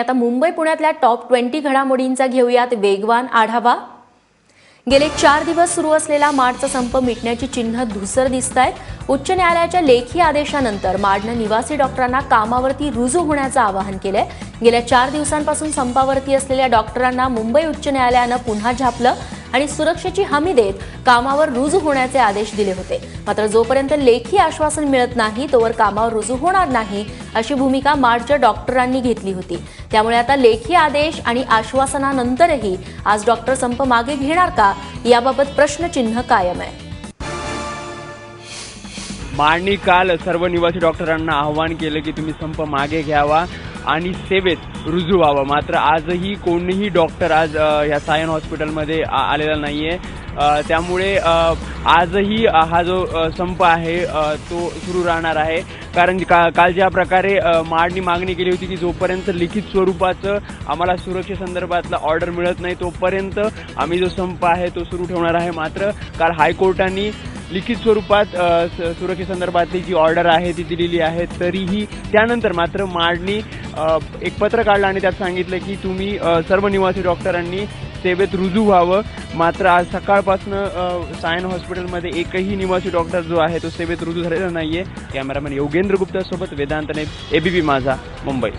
आता मुंबई पुण्यातल्या top twenty घडामोडींचा घेऊयात वेगवान आढावा. गेले चार दिवस सुरू असलेला माडचा संप मिटण्याची चिन्ह धुसर दिसत आहेत उच्च न्यायालयाच्या लेखी आदेशानंतर माडनं निवासी डॉक्टरांना कामावरती रुजू होण्याचं आवाहन केलंय. गेल्या चार दिवसांपासून संपावरती असलेल्या डॉक्टरांना मुंबई उच्च न्यायालयानं पुन्हा झापलं. आणि सुरक्षेची हमी देत कामावर रुजू होण्याचे आदेश दिले होते. मात्र जोपर्यंत लेखी आश्वासन मिळत नाही तोवर कामावर रुजू होणार नाही अशी भूमिका मार्चच्या डॉक्टरांनी घेतली होती. त्यामुळे आता लेखी आदेश आणि आश्वासनानंतरही आज डॉक्टर संप मागे घेणार का याबाबत प्रश्नचिन्ह कायम आहे. मांडणी काल सर्व निवासी डॉक्टरांना आवाहन केलं की तुम्ही संप मागे घ्यावा. आणि सेवेत रुजू व्हावं. मात्र आजही कोणीही डॉक्टर आज ह्या सायन हॉस्पिटलमध्ये आलेला नाहीये. आहे त्यामुळे आजही हा जो संप आहे तो सुरू राहणार आहे. कारण का काल ज्या प्रकारे माडनी मागणी केली होती की जोपर्यंत लिखित स्वरूपाचं आम्हाला सुरक्षेसंदर्भातला ऑर्डर मिळत नाही तोपर्यंत आम्ही जो संप आहे तो सुरू ठेवणार आहे. मात्र काल हायकोर्टाने लिखित स्वरूपात स- सुरक्षेसंदर्भातली जी ऑर्डर आहे ती दिलेली आहे तरीही त्यानंतर मात्र मांडणी एक पत्र काढलं आणि त्यात सांगितलं की तुम्ही सर्व निवासी डॉक्टरांनी सेवेत रुजू व्हावं. मात्र आज सकाळपासून सायन हॉस्पिटलमध्ये एकही निवासी डॉक्टर जो आहे तो सेवेत रुजू झालेला नाहीये. कॅमेरामॅन योगेंद्र गुप्ता सोबत वेदांतने एबीपी माझा मुंबई.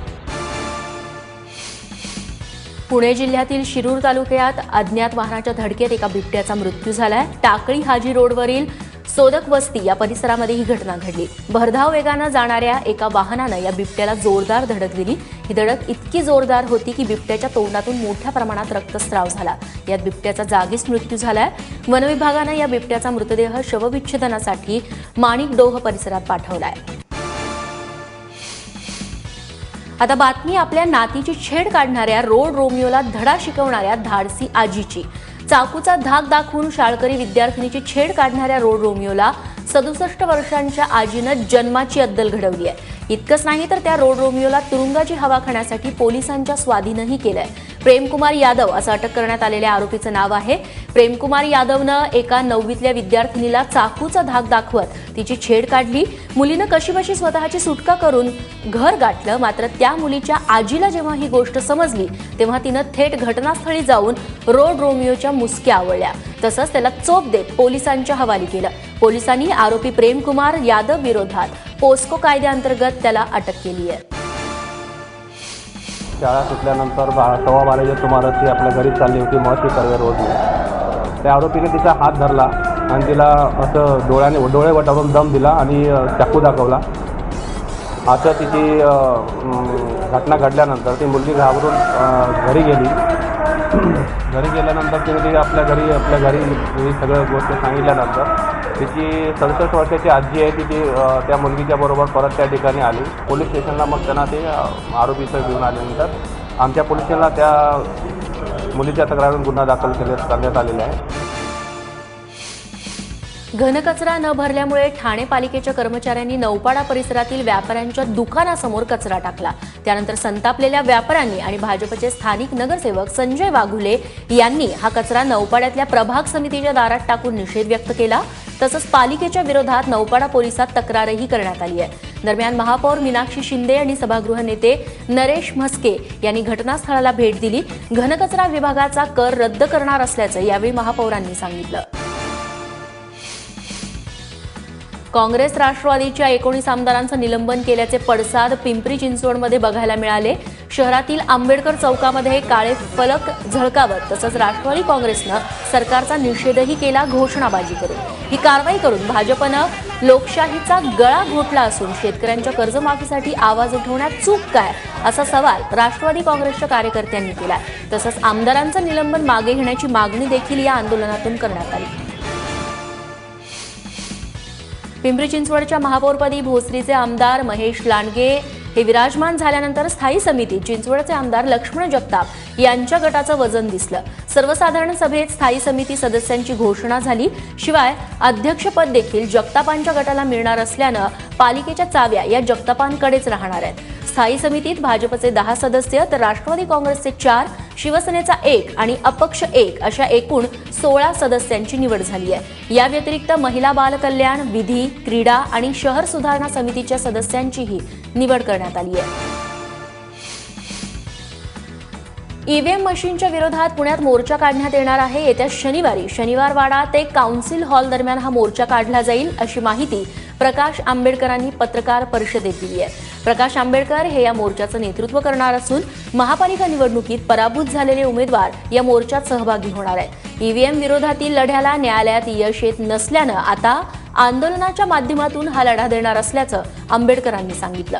पुणे जिल्ह्यातील शिरूर तालुक्यात अज्ञात वाहनाच्या धडकेत एका बिबट्याचा मृत्यू झालाय. टाकळी हाजी रोडवरील सोदक वस्ती या परिसरामध्ये ही घटना घडली. भरधाव वेगानं जाणाऱ्या एका वाहनानं या बिबट्याला जोरदार धडक दिली. ही धडक इतकी जोरदार होती की बिबट्याच्या तोंडातून मोठ्या प्रमाणात रक्तस्राव झाला. यात बिबट्याचा जागीच मृत्यू झालाय. वनविभागानं या बिबट्याचा मृतदेह शवविच्छेदनासाठी माणिकडोह परिसरात पाठवलाय. आता बातमी आपल्या नातीची छेड काढणाऱ्या रोड रोमिओला धडा शिकवणाऱ्या धाडसी आजीची. चाकूचा धाक दाखवून शाळकरी विद्यार्थिनीची छेड काढणाऱ्या रोड रोमिओला सदुसष्ट वर्षांच्या आजीनं जन्माची अद्दल घडवली आहे. इतकंच नाही तर त्या रोड रोमिओला तुरुंगाची हवा खाण्यासाठी पोलिसांच्या स्वाधीनही केलंय. प्रेमकुमार यादव असं अटक करण्यात आलेल्या आरोपीचं नाव आहे. प्रेमकुमार यादवनं एका नववीतल्या विद्यार्थिनीला चाकूचा धाक दाखवत तिची छेड काढली. मुलीनं कशीबशी स्वतःची सुटका करून घर गाठलं मात्र त्या मुलीच्या आजीला जेव्हा ही गोष्ट समजली तेव्हा तिनं थेट घटनास्थळी जाऊन रोड रोमिओच्या मुसक्या आवळल्या. तसंच त्याला चोप देत पोलिसांच्या हवाली केलं. पोलिसांनी आरोपी प्रेमकुमार यादव विरोधात पोस्को कायद्याअंतर्गत त्याला अटक केली आहे शाळा सुटल्यानंतर बा सव्वा बाराच्या सुमारास ती आपल्या घरी चालली होती महर्षी कर्वे रोडने त्या आरोपीने तिचा हात धरला आणि तिला असं डोळ्याने डोळे वटावून दम दिला आणि चाकू दाखवला. असं तिची घटना घडल्यानंतर ती मुलगी घाबरून घरी गेली. घरी गेल्यानंतर तिने ती आपल्या घरी आपल्या घरी सगळ्या गोष्टी सांगितल्यानंतर त्याची सदुसष्ट वर्षाची आजी आहे ती त्या मुलगीच्या बरोबर परत त्या ठिकाणी आली. पोलीस स्टेशनला मग त्यांना ते आरोपीचं घेऊन आल्यानंतर आमच्या पोलीस स्टेशनला त्या मुलीच्या तक्रारून गुन्हा दाखल केले करण्यात आलेला आहे. घनकचरा न भरल्यामुळे ठाणे पालिकेच्या कर्मचाऱ्यांनी नौपाडा परिसरातील व्यापाऱ्यांच्या दुकानासमोर कचरा टाकला. त्यानंतर संतापलेल्या व्यापाऱ्यांनी आणि भाजपचे स्थानिक नगरसेवक संजय वाघुले यांनी हा कचरा नौपाड्यातल्या प्रभाग समितीच्या दारात टाकून निषेध व्यक्त केला. तसंच पालिकेच्या विरोधात नौपाडा पोलिसात तक्रारही करण्यात आली आहे. दरम्यान महापौर मीनाक्षी शिंदे आणि सभागृह नेते नरेश म्हस्के यांनी घटनास्थळाला भेट दिली. घनकचरा विभागाचा कर रद्द करणार असल्याचं यावेळी महापौरांनी सांगितलं. काँग्रेस राष्ट्रवादीच्या एकोणीस आमदारांचं निलंबन केल्याचे पडसाद पिंपरी चिंचवडमध्ये बघायला मिळाले. शहरातील आंबेडकर चौकामध्ये काळे फलक झळकावत तसंच राष्ट्रवादी काँग्रेसनं सरकारचा निषेधही केला घोषणाबाजी करून. ही कारवाई करून भाजपनं लोकशाहीचा गळा घोटला असून शेतकऱ्यांच्या कर्जमाफीसाठी आवाज उठवण्यात चूक काय असा सवाल राष्ट्रवादी काँग्रेसच्या कार्यकर्त्यांनी केला तसंच आमदारांचं निलंबन मागे घेण्याची मागणी देखील या आंदोलनातून करण्यात आली. पिंपरी चिंचवडच्या महापौरपदी भोसरीचे आमदार महेश लांडगे हे विराजमान झाल्यानंतर स्थायी समिती चिंचवडचे आमदार लक्ष्मण जगताप यांच्या गटाचं वजन दिसलं. सर्वसाधारण सभेत स्थायी समिती सदस्यांची घोषणा झाली. शिवाय अध्यक्षपद देखील जगतापांच्या गटाला मिळणार असल्यानं पालिकेच्या चाव्या या जगतापांकडेच राहणार आहेत. स्थायी समितीत भाजपचे दहा सदस्य तर राष्ट्रवादी काँग्रेसचे चार शिवसेनेचा एक आणि अपक्ष एक अशा एकूण सोळा सदस्यांची निवड झाली आहे. या व्यतिरिक्त महिला बाल कल्याण विधी क्रीडा आणि शहर सुधारणा समितीच्या सदस्यांचीही निवड करण्यात आली आहे. ईव्हीएम मशीनच्या विरोधात पुण्यात मोर्चा काढण्यात येणार आहे. येत्या शनिवारी शनिवारवाडा ते काउन्सिल हॉल दरम्यान हा मोर्चा काढला जाईल अशी माहिती प्रकाश आंबेडकरांनी पत्रकार परिषदेत दिली आहे. प्रकाश आंबेडकर हे या मोर्चाचं नेतृत्व करणार असून महापालिका निवडणुकीत पराभूत झालेले उमेदवार या मोर्चात सहभागी होणार आहेत. ईव्हीएम विरोधातील लढ्याला न्यायालयात यश येत नसल्यानं आता आंदोलनाच्या माध्यमातून हा लढा देणार असल्याचं आंबेडकरांनी सांगितलं.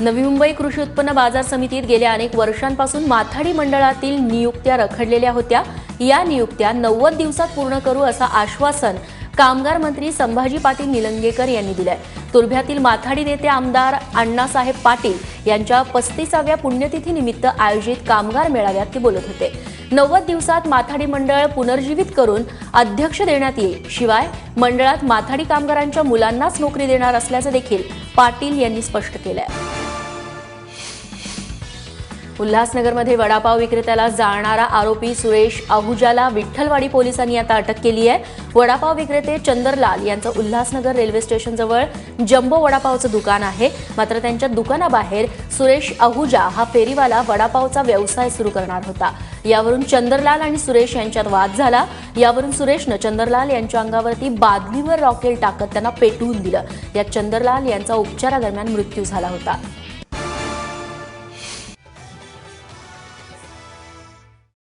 नवी मुंबई कृषी उत्पन्न बाजार समितीत गेल्या अनेक वर्षांपासून माथाडी मंडळातील नियुक्त्या रखडलेल्या होत्या. या नियुक्त्या नव्वद दिवसात पूर्ण करू असं आश्वासन कामगार मंत्री संभाजी पाटील निलंगेकर यांनी दिलाय. तुर्भ्यातील माथाडी नेते आमदार अण्णासाहेब पाटील यांच्या पस्तीसाव्या पुण्यतिथीनिमित्त आयोजित कामगार मेळाव्यात ते बोलत होते. नव्वद दिवसात माथाडी मंडळ पुनर्जीवित करून अध्यक्ष देण्यात येईल. शिवाय मंडळात माथाडी कामगारांच्या मुलांनाच नोकरी देणार असल्याचं देखील पाटील यांनी स्पष्ट केलंय. उल्हासनगरमध्ये वडापाव विक्रेत्याला जाळणारा आरोपी सुरेश आहुजाला विठ्ठलवाडी पोलिसांनी आता अटक केली आहे. वडापाव विक्रेते चंदरलाल यांचं उल्हासनगर रेल्वे स्टेशनजवळ जम्बो वडापावचं दुकान आहे. मात्र त्यांच्या दुकानाबाहेर सुरेश आहुजा हा फेरीवाला वडापावचा व्यवसाय सुरू करणार होता. यावरून चंदरलाल आणि सुरेश यांच्यात वाद झाला. यावरून सुरेशनं चंदरलाल यांच्या अंगावरती बादलीवर रॉकेल टाकत त्यांना पेटवून दिलं. यात चंदरलाल यांचा उपचारादरम्यान मृत्यू झाला होता.